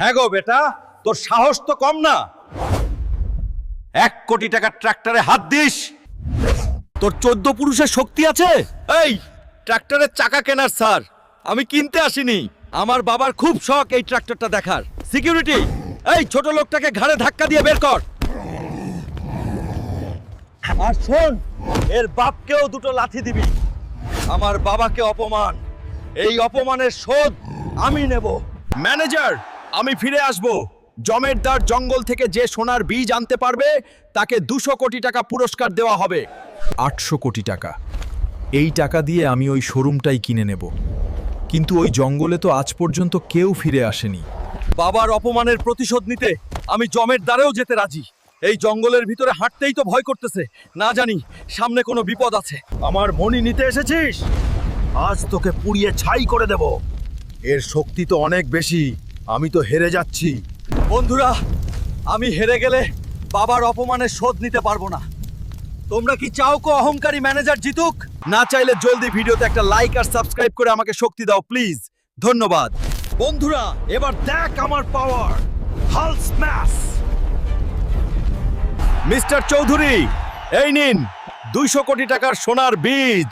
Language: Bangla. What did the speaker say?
হ্যাঁ গো বেটা তোর সাহস তো কম না। এক কোটি টাকার ট্রাক্টরে হাত দিস। তোর চোদ্দ পুরুষের শক্তি আছে? এই ট্রাক্টরের চাকা কেনার স্যার আমি কিনতে আসিনি। আমার বাবার খুব শখ এই ট্রাক্টরটা দেখার। সিকিউরিটি এই ছোট লোকটাকে ঘাড়ে ধাক্কা দিয়ে বের কর। আর শোন এর বাপকেও দুটো লাথি দিবি। আমার বাবাকে অপমান এই অপমানের শোধ আমি নেব। ম্যানেজার আমি ফিরে আসব। জমেরদার জঙ্গল থেকে যে সোনার বীজ আনতে পারবে, তাকে দুশো কোটি টাকা পুরস্কার দেওয়া হবে। আটশো কোটি টাকা। এই টাকা দিয়ে আমি ওই শোরুমটাই কিনে নেব। কিন্তু ওই জঙ্গলে তো আজ পর্যন্ত কেউ ফিরে আসেনি। বাবার অপমানের প্রতিশোধ নিতে আমি জমের দ্বারেও যেতে রাজি। এই জঙ্গলের ভিতরে হাঁটতেই তো ভয় করতেছে। না জানি, সামনে কোনো বিপদ আছে। আমার মনি নিতে এসেছিস? আজ তোকে পুড়িয়ে ছাই করে দেব। এর শক্তি তো অনেক বেশি। আমি তো হেরে যাচ্ছি। বন্ধুরা, আমি হেরে গেলে বাবার অপমানের শোধ নিতে পারব না। তোমরা কি চাও কো অহংকারী ম্যানেজার জিতুক? না চাইলে জলদি ভিডিওতে একটা লাইক আর সাবস্ক্রাইব করে আমাকে শক্তি দাও, প্লিজ। ধন্যবাদ। বন্ধুরা, এবার দেখ আমার পাওয়ার। হাল স্ম্যাশ। মিস্টার চৌধুরী, এই নিন। দুইশো কোটি টাকার সোনার বীজ।